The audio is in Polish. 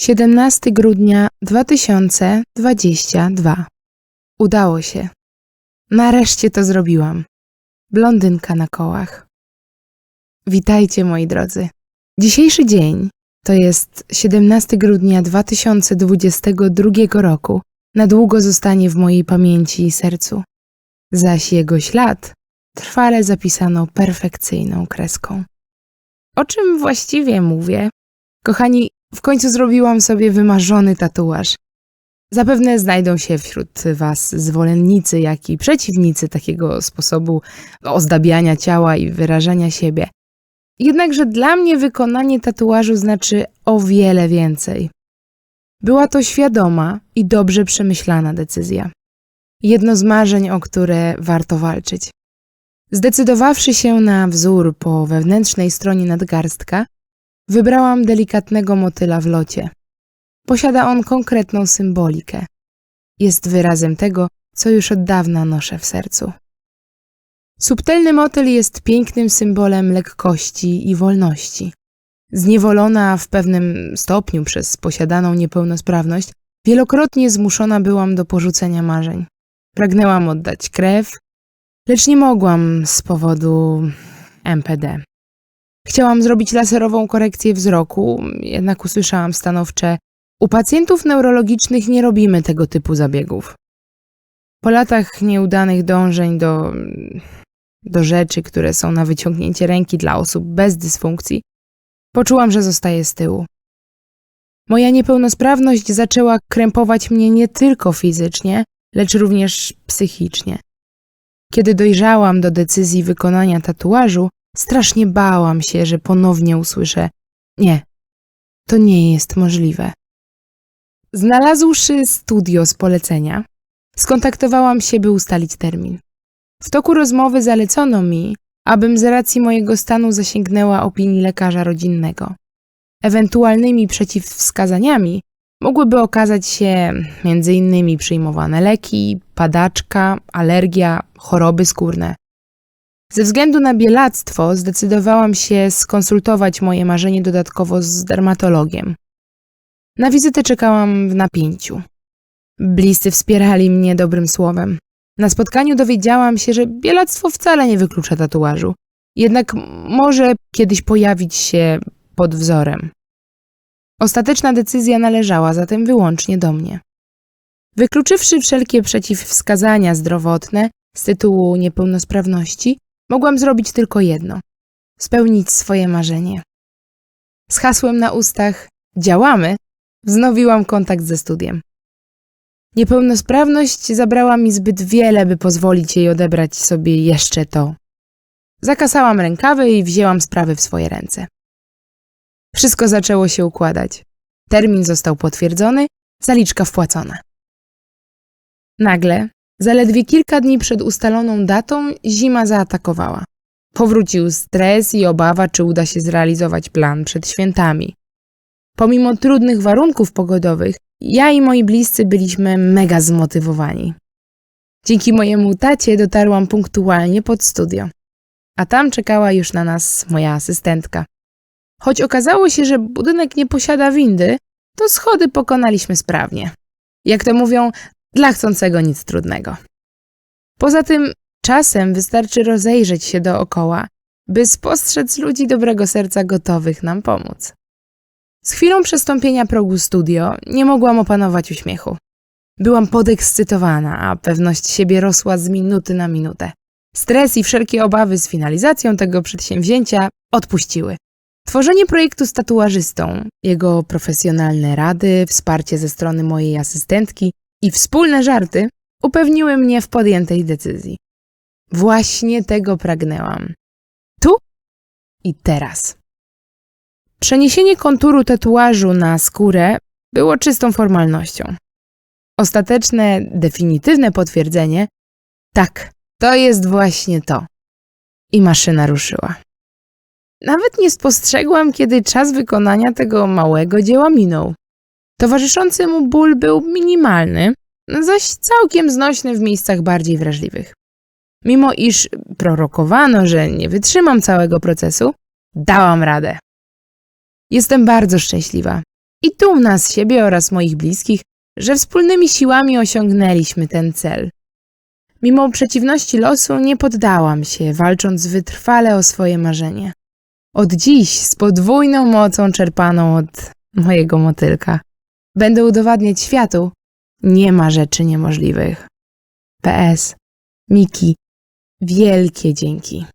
17 grudnia 2022. Udało się. Nareszcie to zrobiłam. Blondynka na kołach. Witajcie moi drodzy. Dzisiejszy dzień to jest 17 grudnia 2022 roku. Na długo zostanie w mojej pamięci i sercu. Zaś jego ślad trwale zapisano perfekcyjną kreską. O czym właściwie mówię? Kochani, w końcu zrobiłam sobie wymarzony tatuaż. Zapewne znajdą się wśród Was zwolennicy, jak i przeciwnicy takiego sposobu ozdabiania ciała i wyrażania siebie. Jednakże dla mnie wykonanie tatuażu znaczy o wiele więcej. Była to świadoma i dobrze przemyślana decyzja. Jedno z marzeń, o które warto walczyć. Zdecydowawszy się na wzór po wewnętrznej stronie nadgarstka, wybrałam delikatnego motyla w locie. Posiada on konkretną symbolikę. Jest wyrazem tego, co już od dawna noszę w sercu. Subtelny motyl jest pięknym symbolem lekkości i wolności. Zniewolona w pewnym stopniu przez posiadaną niepełnosprawność, wielokrotnie zmuszona byłam do porzucenia marzeń. Pragnęłam oddać krew, lecz nie mogłam z powodu MPD. Chciałam zrobić laserową korekcję wzroku, jednak usłyszałam stanowcze: U pacjentów neurologicznych nie robimy tego typu zabiegów. Po latach nieudanych dążeń do, do rzeczy, które są na wyciągnięcie ręki dla osób bez dysfunkcji, poczułam, że zostaję z tyłu. Moja niepełnosprawność zaczęła krępować mnie nie tylko fizycznie, lecz również psychicznie. Kiedy dojrzałam do decyzji wykonania tatuażu, strasznie bałam się, że ponownie usłyszę: Nie, to nie jest możliwe. Znalazłszy studio z polecenia, skontaktowałam się, by ustalić termin. W toku rozmowy zalecono mi, abym z racji mojego stanu zasięgnęła opinii lekarza rodzinnego. Ewentualnymi przeciwwskazaniami mogłyby okazać się m.in. przyjmowane leki, padaczka, alergia, choroby skórne. Ze względu na bielactwo zdecydowałam się skonsultować moje marzenie dodatkowo z dermatologiem. Na wizytę czekałam w napięciu. Bliscy wspierali mnie dobrym słowem. Na spotkaniu dowiedziałam się, że bielactwo wcale nie wyklucza tatuażu, jednak może kiedyś pojawić się pod wzorem. Ostateczna decyzja należała zatem wyłącznie do mnie. Wykluczywszy wszelkie przeciwwskazania zdrowotne z tytułu niepełnosprawności, mogłam zrobić tylko jedno spełnić swoje marzenie. Z hasłem na ustach działamy, wznowiłam kontakt ze studiem. Niepełnosprawność zabrała mi zbyt wiele, by pozwolić jej odebrać sobie jeszcze to. Zakasałam rękawy i wzięłam sprawy w swoje ręce. Wszystko zaczęło się układać. Termin został potwierdzony, zaliczka wpłacona. Nagle, zaledwie kilka dni przed ustaloną datą, zima zaatakowała. Powrócił stres i obawa, czy uda się zrealizować plan przed świętami. Pomimo trudnych warunków pogodowych, ja i moi bliscy byliśmy mega zmotywowani. Dzięki mojemu tacie dotarłam punktualnie pod studio, a tam czekała już na nas moja asystentka. Choć okazało się, że budynek nie posiada windy, to schody pokonaliśmy sprawnie. Jak to mówią, dla chcącego nic trudnego. Poza tym czasem wystarczy rozejrzeć się dookoła, by spostrzec ludzi dobrego serca gotowych nam pomóc. Z chwilą przestąpienia progu studio nie mogłam opanować uśmiechu. Byłam podekscytowana, a pewność siebie rosła z minuty na minutę. Stres i wszelkie obawy z finalizacją tego przedsięwzięcia odpuściły. Tworzenie projektu z tatuażystą, jego profesjonalne rady, wsparcie ze strony mojej asystentki i wspólne żarty upewniły mnie w podjętej decyzji. Właśnie tego pragnęłam. Tu i teraz. Przeniesienie konturu tatuażu na skórę było czystą formalnością. Ostateczne, definitywne potwierdzenie tak, to jest właśnie to. I maszyna ruszyła. Nawet nie spostrzegłam, kiedy czas wykonania tego małego dzieła minął. Towarzyszący mu ból był minimalny, zaś całkiem znośny w miejscach bardziej wrażliwych. Mimo iż prorokowano, że nie wytrzymam całego procesu, dałam radę. Jestem bardzo szczęśliwa. i dumna z siebie oraz moich bliskich, że wspólnymi siłami osiągnęliśmy ten cel. Mimo przeciwności losu nie poddałam się, walcząc wytrwale o swoje marzenie. Od dziś z podwójną mocą czerpaną od mojego motylka będę udowadniać światu, nie ma rzeczy niemożliwych. PS. Miki, wielkie dzięki.